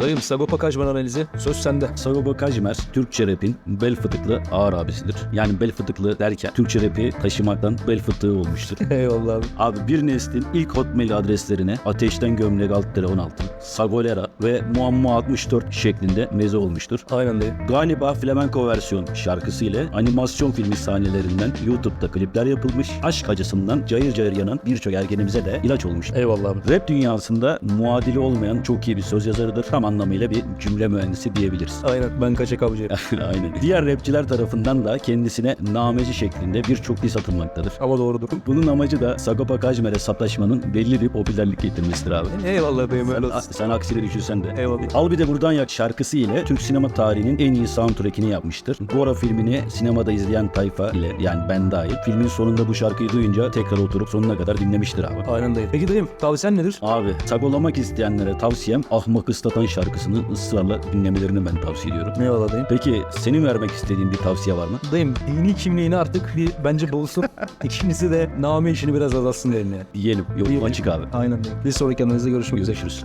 Dayım Sagopa Kajmer analizi söz sende. Sagopa Kajmer, Türkçe rapin bel fıtıklı ağır abisidir. Yani bel fıtıklı derken Türkçe rapi taşımaktan bel fıtığı olmuştur. Eyvallah abi. Abi bir neslin ilk hotmail adreslerine ateşten gömlek alt tere 16, Sagolera ve Muamma 64 şeklinde meze olmuştur. Aynen dayım. Galiba flamenco versiyon şarkısı ile animasyon filmi sahnelerinden YouTube'da klipler yapılmış. Aşk acısından cayır cayır yanan birçok ergenimize de ilaç olmuş. Eyvallah abi. Rap dünyasında muadili olmayan çok iyi bir söz yazarıdır. Tam anlamıyla bir cümle mühendisi diyebiliriz. Aynen ben kaçak avcıyım. Aynen. Diğer rapçiler tarafından da kendisine nameci şeklinde birçok diss atılmaktadır. Ama doğrudur. Bunun amacı da Sagopa Kajmer'e sataşmanın belli bir popülerlik getirmesidir abi. Eyvallah dayım öyle olsun. Sen aksini düşünsen de. Eyvallah. Al bir de buradan yak şarkısı ile Türk sinema tarihinin en iyi soundtrackini yapmıştır. Gora filmini sinemada izleyen tayfa ile yani ben dahil filmin sonunda bu şarkıyı duyunca tekrar oturup sonuna kadar dinlemiştir abi. Aynen dayım. Peki dayım tavsiyen nedir? Abi sagolamak isteyenlere tavsiyem Ahmak Islatan şarkısını ısrarla dinlemelerini ben tavsiye ediyorum. Eyvallah dayım. Peki senin vermek istediğin bir tavsiye var mı? Dayım dini kimliğini artık bir bence bulsun. İkincisi de name işini biraz azaltsın. Diyelim. Yok Diyelim. açık abi. Aynen dayım. Bir sonraki analizde görüşmek üzere. Görüşürüz.